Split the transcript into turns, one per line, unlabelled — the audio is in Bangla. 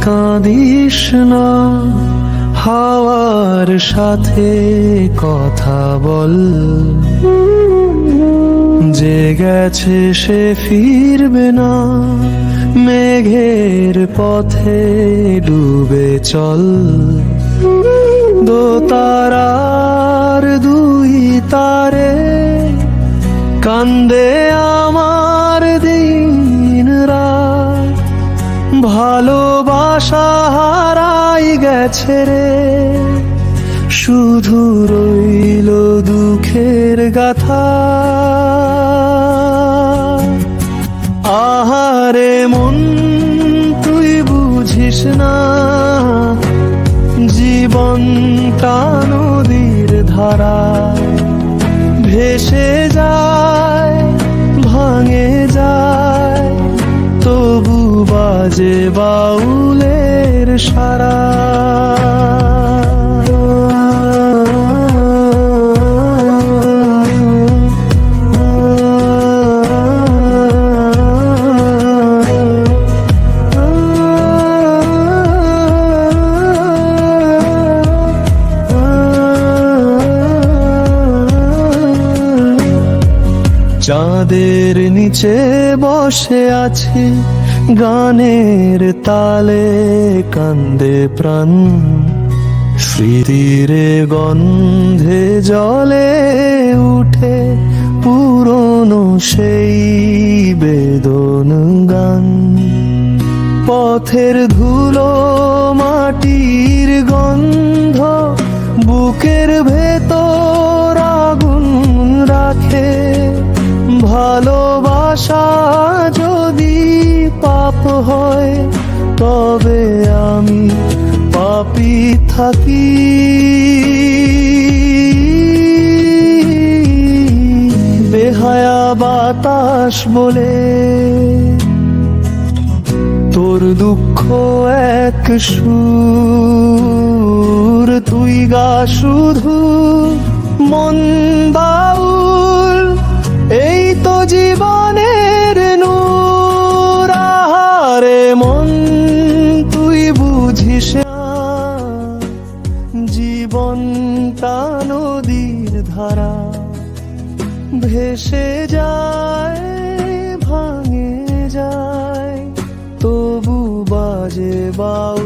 কাঁদিস না, হাওয়ার সাথে কথা বল। যে গেছে সে ফিরবে না, মেঘের পথে ডুবে চল। দো তারার দুই তারে কান্দে ভালোবাসা হারাই গেছে রে। শুধু রইল দুঃখের গাথা। আহারে মন, তুই বুঝিস না। জীবন নদীর ধারা ভেসে যায়, ভাঙে যায়। তবু বাজে বাউলের সারা। চাঁদের নিচে বসে আছি। গানের তালে কান্দে প্রাণ। স্মৃতিরে গন্ধে জলে উঠে পুরনো সেই বেদন গান। পথের ধুলো মাটির গন্ধ, বুকের ভেতর আগুন রাখে। ভালোবাসা হয়, তবে আমি পাপি থাকি। বেহায়া বাতাস বলে তোর দুঃখ এক সুর, তুই গা শুধু মন বাউল। জীবনটা নদীর ধারা ভেসে যায় ভাঙে যায় তবু বাজে বাউ